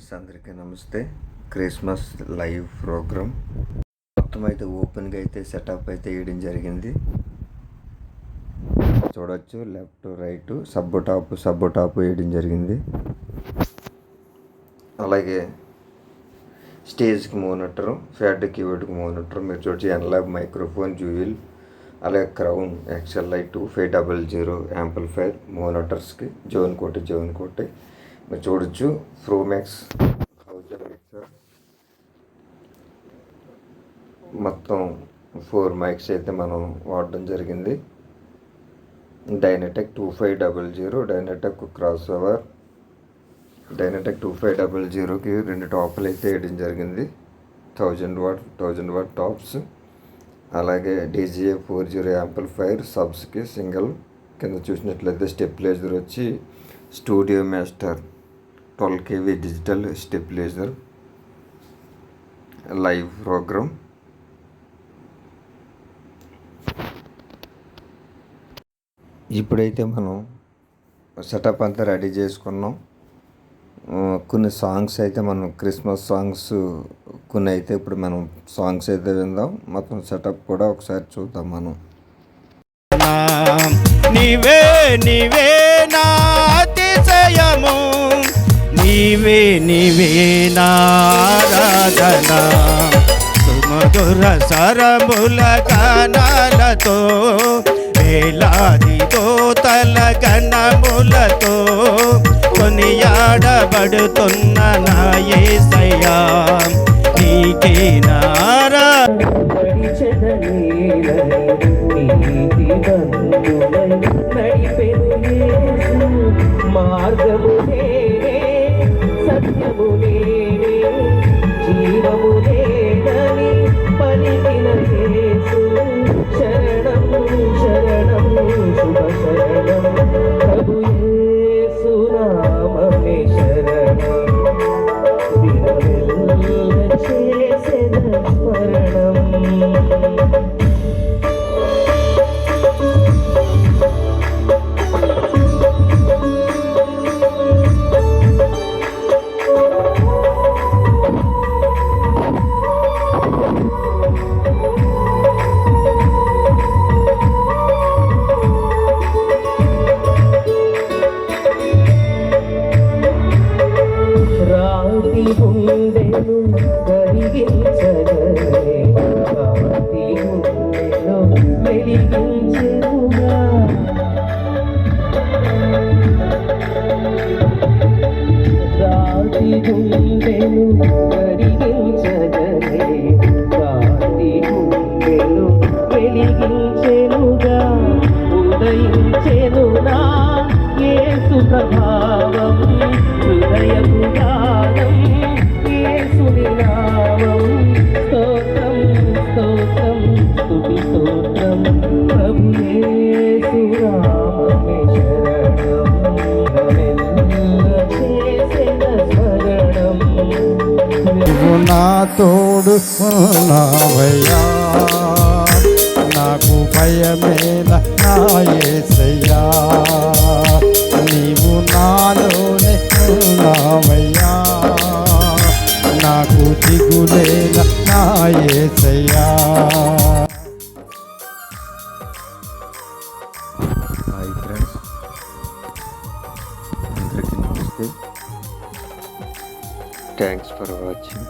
అందరికీ నమస్తే. Christmas live programme మొత్తం అయితే ఓపెన్గా అయితే సెటప్ అయితే వేయడం జరిగింది. చూడొచ్చు left right sub top sub top వేయడం జరిగింది. అలాగే స్టేజ్కి మోనిటర్ ఫ్యాడ్ కీబోర్డ్కి మోనిటర్ మీరు చూడొచ్చు ఎన్లాబ్ మైక్రోఫోన్ జూయిల్ అలాగే Crown Excel light five double zero amplifier మోనిటర్స్కి జోన్ కోటి జోన్ కోటి. మీరు చూడొచ్చు ఫ్రోమ్యాక్స్ హౌజర్ మిక్సర్ మొత్తం ఫోర్ మైక్స్ అయితే మనం వాడడం జరిగింది. Dynatech two five double zero Dynatech crossover Dynatech two five double జీరోకి రెండు టాపులు అయితే వేయడం జరిగింది. Thousand watt thousand watt tops అలాగే డీజీఏ ఫోర్ జీరో యాంప్లిఫైర్ సబ్స్కి సింగిల్ కింద చూసినట్లయితే స్టెప్లైజర్ వచ్చి studio master twelve KV digital stabiliser live programme ఇప్పుడైతే మనం సెటప్ అంతా రెడీ చేసుకున్నాం. కొన్ని సాంగ్స్ అయితే మనం క్రిస్మస్ సాంగ్స్ కొన్ని అయితే ఇప్పుడు మనం సాంగ్స్ అయితే విందాం. మొత్తం సెటప్ కూడా ఒకసారి చూద్దాం మనం. నీవే నీవే నా నీవే నీవే నారాధన. సుమధుర సరముల గానాలతో వేలాది తోతల గణములతో కొనియాడబడుతున్న నా యేసయ్యా నీకే నారా. నీతి శరణం ప్రభు రాతి గుండెను కరిగించగలే వెలిగించెనుగా. రాతి గుండెను కరిగించగలే రాతి గుండెను వెలిగించెనుగా. ఉదయించెను నా యేసు తోడు ఉన్నావయ్యా. నాకు భయమేల నాయసయ్యా నీవు నాలోనే ఉన్నావయ్యా. నాకు దిగులేల నాయసయ్యా హాయ్ ఫ్రెండ్స్. అందరికీ నమస్తే. Thanks for watching